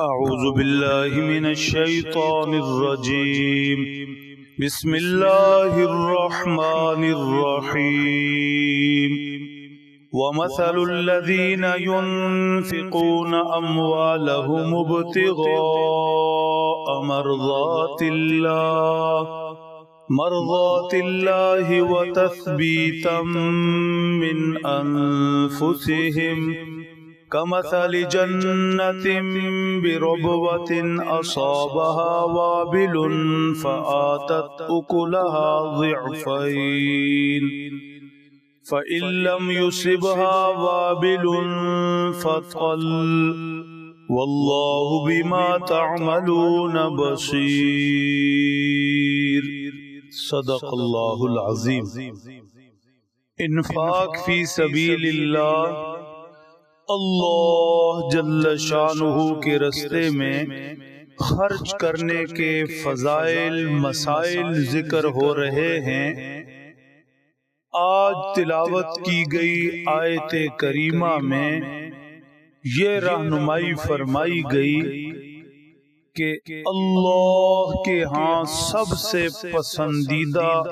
أعوذ بالله من الشيطان الرجيم. بسم الله الرحمن الرحيم. ومثل الذين ينفقون أموالهم ابتغاء مرضات الله. مرضات الله وتثبيتا من أنفسهم. كمثل جنة بربوة أصابها وابل فآتت أكلها ضعفين. فإن لم يصبها وابل فطل والله بما تعملون بصير. صدق الله العظيم. انفاق فی سبیل اللہ. اللہ جل شانہ کے رستے میں خرچ کرنے کے فضائل مسائل ذکر ہو رہے ہیں۔ آج تلاوت کی گئی آیت کریمہ میں یہ رہنمائی فرمائی گئی کہ اللہ کے ہاں سب سے پسندیدہ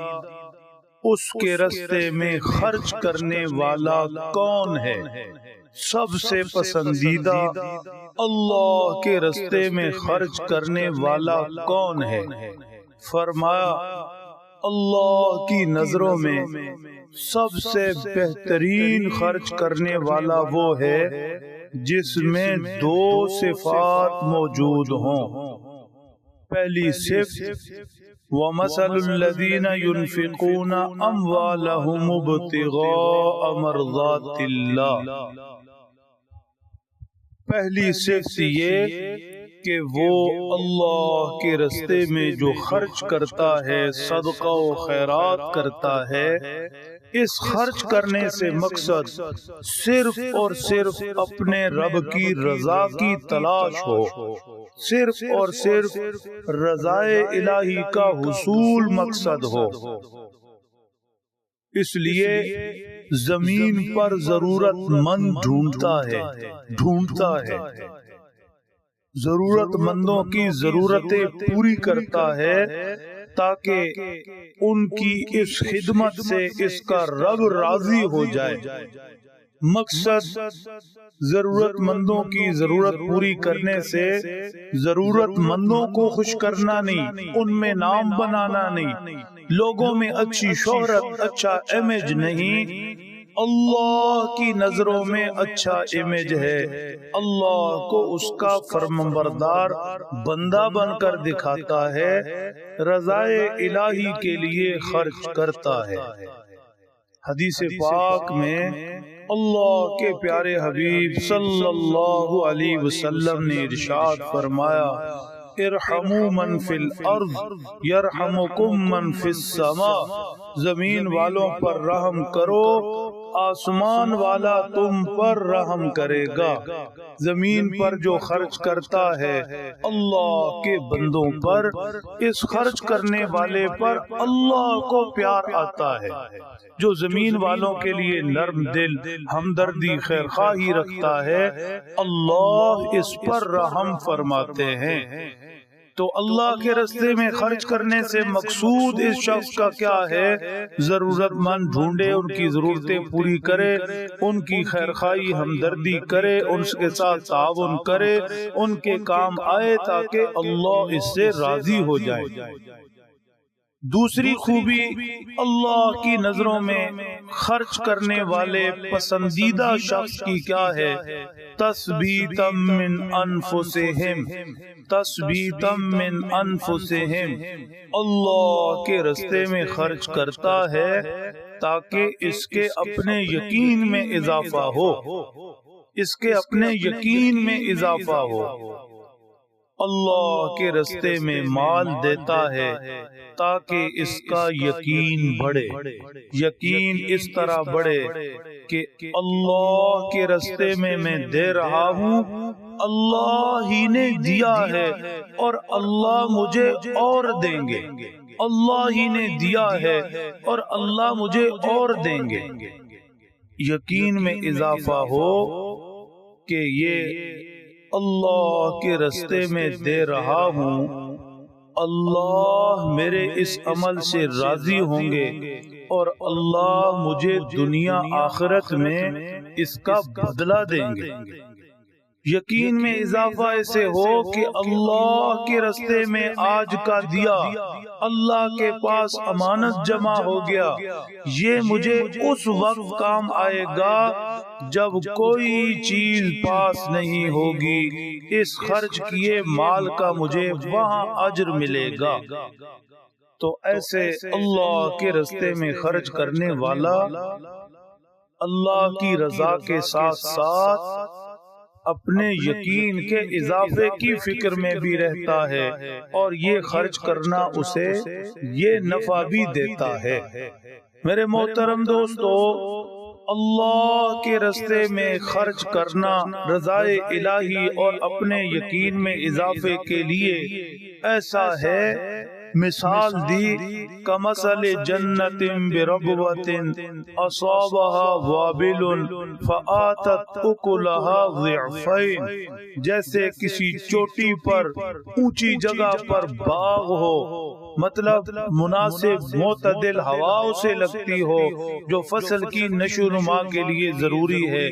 اس کے رستے میں خرچ کرنے والا کون ہے؟ سب سے پسندیدہ اللہ کے رستے میں خرچ کرنے والا کون ہے؟ فرمایا اللہ کی نظروں میں سب سے بہترین خرچ کرنے والا وہ ہے جس میں دو صفات موجود ہوں۔ پہلی صفت وَمَثَلُ الَّذِينَ يُنفِقُونَ أَمْوَالَهُمُ ابْتِغَاءَ مَرْضَاتِ اللَّهِ۔ پہلی صفت یہ کہ وہ اللہ کے رستے میں جو خرچ کرتا ہے صدقہ و خیرات کرتا ہے اس خرچ کرنے سے مقصد صرف اور صرف اپنے رب کی رضا کی تلاش ہو۔ صرف اور صرف رضائے الہی کا حصول مقصد ہو۔ اس لیے زمین پر ضرورت مند ڈھونڈتا ہے ڈھونڈتا ہے۔ ضرورت مندوں کی ضرورتیں پوری کرتا ہے تاکہ ان کی اس خدمت سے اس کا رب راضی ہو جائے۔ مقصد ضرورت مندوں کی ضرورت پوری کرنے سے ضرورت مندوں کو خوش کرنا نہیں، ان میں نام بنانا نہیں۔ لوگوں میں اچھی شہرت اچھا امیج نہیں۔ اللہ کی نظروں میں اچھا امیج ہے۔ اللہ کو اس کا فرمبردار بندہ بن کر دکھاتا ہے، رضائے الہی کے لیے خرچ کرتا ہے۔ حدیث پاک میں اللہ کے پیارے حبیب صلی اللہ علیہ وسلم نے ارشاد فرمایا ارحمو من فی الارض یرحمکم من فی السماء. زمین والوں پر رحم کرو آسمان والا تم پر رحم کرے گا۔ زمین پر جو خرچ کرتا ہے اللہ کے بندوں پر اس خرچ کرنے والے پر اللہ کو پیار آتا ہے۔ جو زمین والوں کے لیے نرم دل ہمدردی خیر خواہی رکھتا ہے اللہ اس پر رحم فرماتے ہیں۔ تو اللہ کے رستے میں خرچ کرنے سے مقصود اس شخص کا کیا ہے؟ ضرورت مند ڈھونڈے ان کی ضرورتیں پوری کرے ان کی خیر خائی ہمدردی کرے ان کے ساتھ تعاون کرے ان کے کام آئے تاکہ اللہ اس سے راضی ہو جائے۔ دوسری خوبی اللہ کی نظروں میں خرچ کرنے والے پسندیدہ شخص کی کیا ہے؟ تسبیتم من انفسہم۔ تسبیتم من انفسہم۔ اللہ کے رستے میں خرچ کرتا ہے تاکہ اس کے اپنے یقین میں اضافہ ہو۔ اس کے اپنے یقین میں اضافہ ہو۔ اللہ کے رستے میں مال دیتا ہے تاکہ اس کا یقین بڑھے۔ یقین اس طرح بڑھے کہ اللہ کے رستے میں میں دے رہا ہوں اللہ ہی نے دیا ہے اور اللہ مجھے اور دیں گے۔ اللہ ہی نے دیا ہے اور اللہ مجھے اور دیں گے۔ یقین میں اضافہ ہو کہ یہ اللہ کے رستے میں دے رہا ہوں۔ اللہ میرے اس عمل سے راضی ہوں گے۔ اور اللہ مجھے دنیا آخرت میں اس کا بدلہ دیں گے۔ یقین میں اضافہ ایسے ہو کہ اللہ کے رستے میں آج کا دیا اللہ کے پاس امانت جمع ہو گیا۔ یہ مجھے اس وقت کام آئے گا جب کوئی چیز پاس نہیں ہوگی۔ اس خرچ کیے مال کا مجھے وہاں اجر ملے گا۔ تو ایسے اللہ کے رستے میں خرچ کرنے والا اللہ کی رضا کے ساتھ ساتھ اپنے یقین کے اضافے کی فکر میں بھی رہتا ہے اور یہ خرچ کرنا اسے یہ نفع بھی دیتا ہے۔ میرے محترم دوستو اللہ کے رستے میں خرچ کرنا رضائے الہی اور اپنے یقین میں اضافے کے لیے ایسا ہے مثال دی کمسل جنت بربوت اصابها وابل فآتت اکلها ضعفین، جیسے کسی چوٹی پر اونچی جگہ پر باغ ہو۔ مطلب مناسب معتدل ہوا اسے لگتی ہو، جو فصل کی نشو نما کے لیے ضروری ہے۔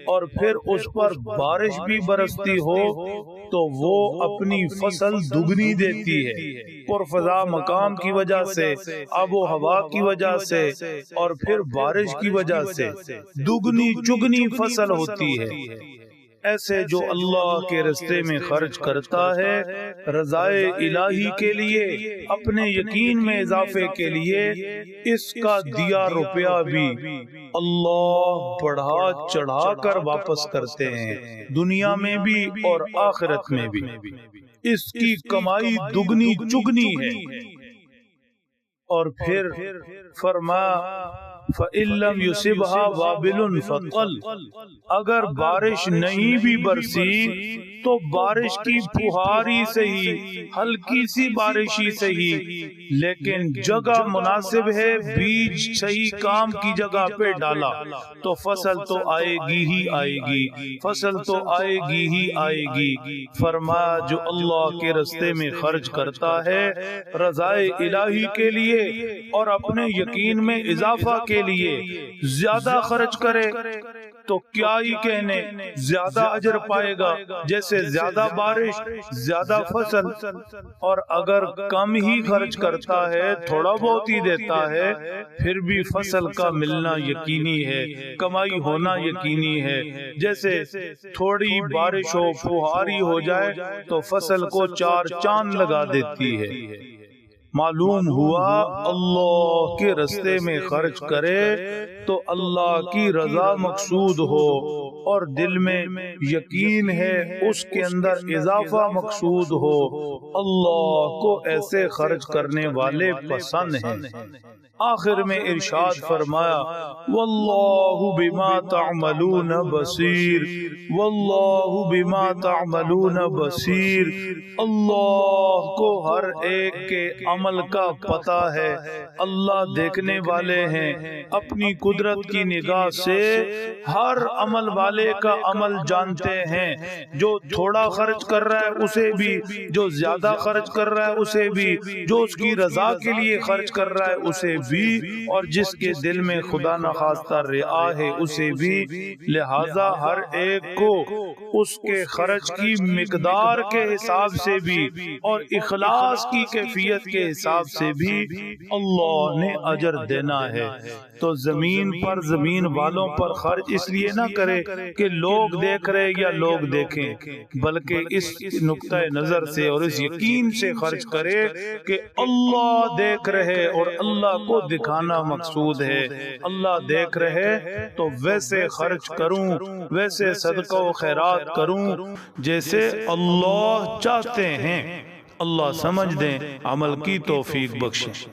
اور پھر اس پر بارش بھی برستی ہو، تو وہ اپنی فصل دگنی دیتی ہے۔ فضا مقام کی وجہ سے، آب و ہوا کی وجہ سے، اور پھر بارش کی وجہ سے۔ دگنی چگنی فصل ہوتی ہے۔ ایسے جو اللہ کے رستے میں خرچ کرتا ہے، رضائے الہی کے لیے، اپنے یقین میں اضافے کے لیے، اس کا دیا روپیہ بھی اللہ بڑھا چڑھا کر واپس کرتے ہیں، دنیا میں بھی اور آخرت میں بھی۔ اس کی کمائی دگنی چگنی ہے۔ اور پھر فرما فعلم یوسبہ وابل فقل اگر بارش نہیں بھی برسی تو بارش کی پہاری سے ہی ہلکی سی بارشی سے ہی۔ لیکن جگہ مناسب ہے بیج صحیح کام کی جگہ پہ ڈالا۔ تو فصل تو آئے گی ہی آئے گی فصل تو آئے گی ہی آئے گی۔ فرمایا جو اللہ کے رستے میں خرچ کرتا ہے رضائے الہی کے لیے۔ اور اپنے یقین میں اضافہ کے لیے زیادہ خرچ کرے، تو کیا ہی کہنے، زیادہ اجر پائے گا، جیسے زیادہ بارش، زیادہ فصل۔ اور اگر کم ہی خرچ کرتا ہے، تھوڑا بہت ہی دیتا ہے، پھر بھی فصل کا ملنا یقینی ہے، کمائی ہونا یقینی ہے۔ جیسے تھوڑی بارش ہو فہاری ہو جائے، تو فصل کو چار چاند لگا دیتی ہے۔ معلوم ہوا اللہ کے رستے میں خرچ کرے تو اللہ کی رضا مقصود ہو اور دل میں یقین ہے اس کے اندر اضافہ مقصود ہو۔ اللہ کو ایسے خرچ کرنے والے پسند ہیں۔ آخر میں ارشاد فرمایا، واللہ بما تعملون بصیر۔ واللہ بما تعملون بصیر۔ اللہ کو ہر ایک کے عمل کا پتہ ہے۔ اللہ دیکھنے والے ہیں، اپنی قدرت کی نگاہ سے ہر عمل والے کا عمل جانتے ہیں۔ جو تھوڑا خرچ کر رہا ہے اسے بھی، جو زیادہ خرچ کر رہا ہے اسے بھی۔ جو اس کی رضا کے لیے خرچ کر رہا ہے اسے بھی۔ اور جس کے دل میں خدا نخواستہ رعا ہے اسے بھی۔ لہذا ہر ایک کو اس کے خرچ کی مقدار کے حساب سے بھی اور اخلاص کی کیفیت کے حساب سے بھی اللہ نے اجر دینا ہے۔ تو زمین پر، زمین والوں پر خرچ اس لیے نہ کرے کہ لوگ دیکھ رہے یا لوگ دیکھیں، بلکہ اس نقطۂ نظر سے اور اس یقین سے خرچ کرے کہ اللہ دیکھ رہے اور اللہ کو دکھانا مقصود ہے۔ اللہ دیکھ رہے تو ویسے خرچ کروں، ویسے صدقہ و خیرات کروں جیسے اللہ چاہتے ہیں۔ اللہ سمجھ دیں، عمل کی توفیق بخشیں۔